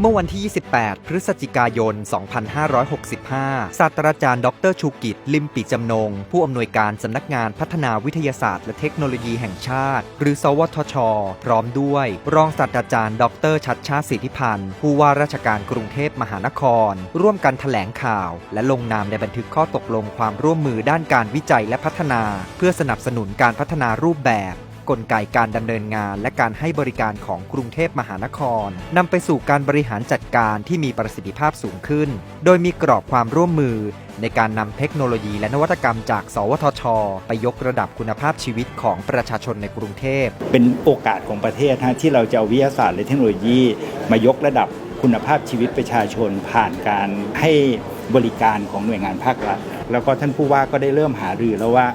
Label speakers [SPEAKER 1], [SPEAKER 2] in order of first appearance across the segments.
[SPEAKER 1] เมื่อวันที่ 28 พฤศจิกายน 2565 ศาสตราจารย์ ดรชูกิจ ลิมปิจำนง ผู้อำนวยการสำนักงานพัฒนาวิทยาศาสตร์และเทคโนโลยีแห่งชาติ หรือ สวทช พร้อมด้วย รองศาสตราจารย์ ดรชัดชาติสิทธิพันธ์ ผู้ว่าราชการกรุงเทพมหานคร ร่วมกันแถลงข่าว และลงนามในบันทึกข้อตกลงความร่วมมือด้านการวิจัยและพัฒนา เพื่อสนับสนุนการพัฒนารูปแบบ กลไกการดำเนินงาน และการให้บริการของกรุงเทพมหานครนำไปสู่การบริหารจัดการที่มีประสิทธิภาพสูงขึ้น โดยมีกรอบความร่วมมือ ในการนำเทคโนโลยีและนวัตกรรมจาก สวทช ไปยกระดับคุณภาพชีวิตของประชาชนในกรุงเทพ
[SPEAKER 2] เป็นโอกาสของประเทศฮะที่เราจะเอาวิทยาศาสตร์และเทคโนโลยีมายกระดับคุณภาพชีวิตประชาชนผ่านการให้บริการของหน่วยงานภาครัฐ แล้วก็ท่านผู้ว่าก็ได้เริ่มหารือแล้วว่า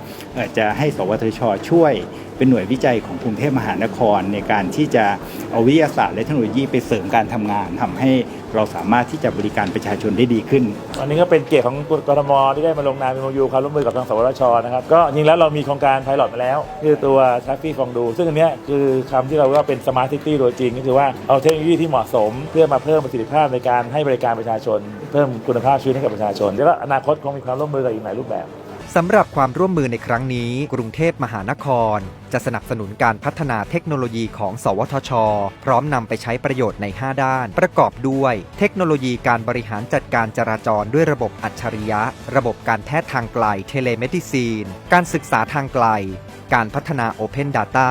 [SPEAKER 2] จะให้สวทช ช่วย เป็นหน่วยวิจัยของกรุงเทพมหานคร ในการที่จะเอาวิทยาศาสตร์และเทคโนโลยีไปเสริมการทำงานทำให้เราสามารถที่จะบริการประชาชนได้ดีขึ้น
[SPEAKER 3] วันนี้ก็เป็นเกียรติของกรทมที่ได้มาลงนามเป็นโมยูความร่วมมือกับทางสวทชนะครับก็จริงแล้วเรามีโครงการไพลอตมาแล้ว คือตัวชัฟฟี่ฟองดู ซึ่งอันนี้คือคำที่เรียกว่าเป็นสมาร์ทซิตี้ตัวจริงก็คือว่าเอาเทคโนโลยีที่เหมาะสม เพื่อมาเพิ่มประสิทธิภาพในการให้บริการประชาชน เพิ่มคุณภาพชีวิตให้กับประชาชนแล้วก็อนาคตคงมีความร่วมมือกับอีกหลายรูปแบบ
[SPEAKER 1] สำหรับความร่วมมือในครั้งนี้ กรุงเทพมหานคร จะสนับสนุนการพัฒนาเทคโนโลยีของ สวทช พร้อมนำไปใช้ประโยชน์ใน 5 ด้าน ประกอบด้วย เทคโนโลยีการบริหารจัดการจราจรด้วยระบบอัจฉริยะ ระบบการแพทย์ทางไกลเทเลเมดิซีน การศึกษาทางไกล การพัฒนา Open Data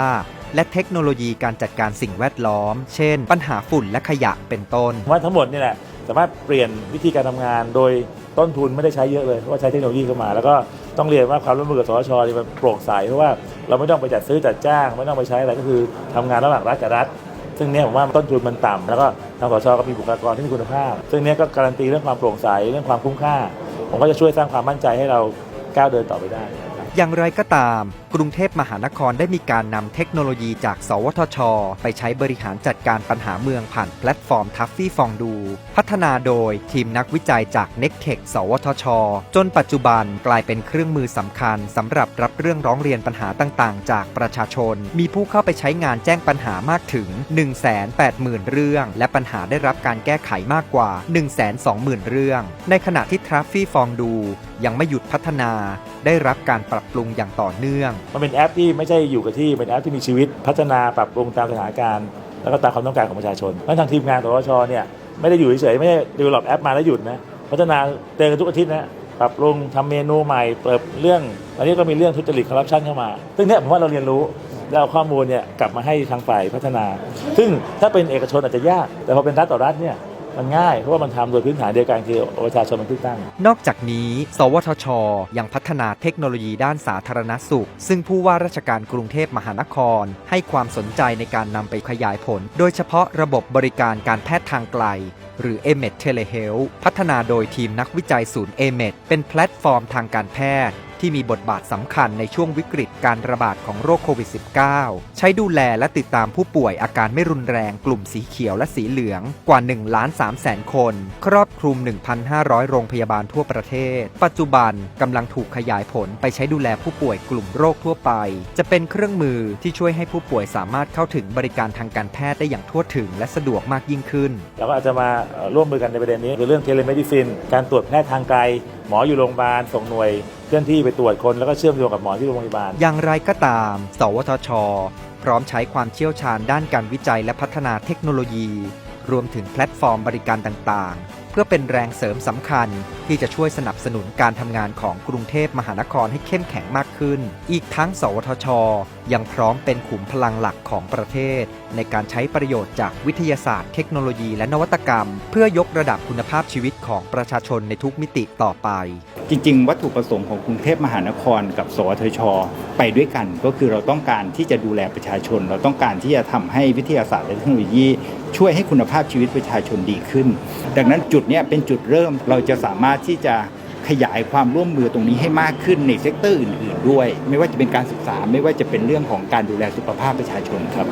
[SPEAKER 1] และเทคโนโลยีการจัดการสิ่งแวดล้อม เช่น ปัญหาฝุ่นและขยะเป็นต้น
[SPEAKER 3] ว่าทั้งหมดนี่แหละ สามารถเปลี่ยนวิธีการทำงาน โดยต้นทุนไม่ได้ใช้เยอะเลยเพราะว่าใช้เทคโนโลยีเข้ามา แล้วก็ต้องเรียนว่าความร่วมมือกับสชนี่มันโปร่งใสเพราะว่าเราไม่ต้องไปจัดซื้อจัดจ้าง ไม่ต้องไปใช้อะไรก็คือทำงานระหว่างรัฐกับรัฐ ซึ่งเนี้ยผมว่าต้นทุนมันต่ำแล้วก็ทางสชก็มีบุคลากรที่มีคุณภาพ ซึ่งเนี้ยก็การันตีเรื่องความโปร่งใสเรื่องความคุ้มค่า ผมก็จะช่วยสร้างความมั่นใจให้เราก้าวเดินต่อไปได้
[SPEAKER 1] อย่างไรก็ตาม กรุงเทพมหานครได้มีการนำเทคโนโลยีจาก สวทช ไปใช้บริหารจัดการปัญหาเมืองผ่านแพลตฟอร์มทัฟฟี่ฟองดู พัฒนาโดยทีมนักวิจัยจาก n e c t e c h สวทช จนปัจจุบันกลายเป็นเครื่องมือสำคัญสำหรับรับเรื่องร้องเรียนปัญหาต่างๆ จากประชาชน มีผู้เข้าไปใช้งานแจ้งปัญหามากถึง 180,000 เรื่อง และปัญหาได้รับการแก้ไขมากกว่า 120,000 เรื่อง ในขณะที่ทัฟฟี่ฟองดู ยังไม่หยุดพัฒนา ได้รับการปรับปรุงอย่างต่อเนื่อง
[SPEAKER 3] มันเป็นแอปที่ไม่ใช่อยู่กับที่ เป็นแอปที่มีชีวิตพัฒนาปรับปรุงตามสถานการณ์ แล้วก็ตามความต้องการของประชาชนแล้วทางทีมงานสวชเนี่ยไม่ได้อยู่เฉยๆไม่ได้ดีลลอปแอปมาแล้วหยุดนะพัฒนาเตือนทุกอาทิตย์นะปรับปรุงทำเมนูใหม่เปิดเรื่องอันนี้ก็มีเรื่องทุจริตคอร์รัปชันเข้ามา ซึ่งเนี่ยผมว่าเราเรียนรู้แล้วข้อมูลเนี่ยกลับมาให้ทางฝ่ายพัฒนา ซึ่งถ้าเป็นเอกชนอาจจะยาก แต่พอเป็นรัฐต่อรัฐเนี่ย มันง่ายเพราะว่ามันทำโดยพื้นฐานเดียวกันคือประชาชนเป็นที่ตั้ง
[SPEAKER 1] นอกจากนี้ สวทช ยังพัฒนาเทคโนโลยีด้านสาธารณสุข ซึ่งผู้ว่าราชการกรุงเทพมหานคร ให้ความสนใจในการนำไปขยายผล โดยเฉพาะระบบบริการการแพทย์ทางไกล หรือ a m e d Telehealth พัฒนาโดยทีมนักวิจัยศูนย์ a m e d เป็นแพลตฟอร์มทางการแพทย์ ที่มีบทบาทสำคัญในช่วงวิกฤตการระบาดของโรคโควิด -19 ใช้ดูแลและติดตามผู้ป่วยอาการไม่รุนแรงกลุ่มสีเขียวและสีเหลืองกว่า 1 ล้าน3แสนคน ครอบคลุม 1,500 โรงพยาบาลทั่วประเทศ ปัจจุบันกำลังถูกขยายผลไปใช้ดูแลผู้ป่วยกลุ่มโรคทั่วไป จะเป็นเครื่องมือที่ช่วยให้ผู้ป่วยสามารถเข้าถึงบริการทางการแพทย์ได้อย่างทั่วถึง และสะดวกมากยิ่งขึ้น
[SPEAKER 3] เราก็อาจจะมาร่วมมือกันในประเด็นนี้คือเรื่องเทเลเมดิซิน การตรวจแพทย์ทางไกล หมออยู่โรงพยาบาลส่งหน่วย เคลื่อนที่ไปตรวจคนแล้วก็เชื่อมโยงกับหมอที่โรงพยาบาล
[SPEAKER 1] อย่างไรก็ตาม สวทช พร้อมใช้ความเชี่ยวชาญด้านการวิจัยและพัฒนาเทคโนโลยี รวมถึงแพลตฟอร์มบริการต่างๆ เพื่อเป็นแรงเสริมสำคัญ ที่จะช่วยสนับสนุนการทำงานของกรุงเทพมหานครให้เข้มแข็งมากขึ้น อีกทั้ง สวทช ยังพร้อมเป็นขุมพลังหลักของประเทศ ในการใช้ประโยชน์จากวิทยาศาสตร์ เทคโนโลยีและนวัตกรรม เพื่อยกระดับคุณภาพชีวิตของประชาชนในทุกมิติต่อไป
[SPEAKER 2] จริง ๆ วัตถุประสงค์ของกรุงเทพมหานคร กับ สวทช ไปด้วยกัน ก็คือเราต้องการที่จะดูแลประชาชน เราต้องการที่จะทำให้วิทยาศาสตร์และเทคโนโลยีช่วยให้คุณภาพชีวิตประชาชนดีขึ้น ดังนั้นจุดนี้เป็นจุดเริ่มเราจะสามารถที่จะขยายความร่วมมือตรงนี้ให้มากขึ้นในเซกเตอร์อื่น ๆ ด้วย ไม่ว่าจะเป็นการศึกษาไม่ว่าจะเป็นเรื่องของการดูแลสุขภาพประชาชนครับ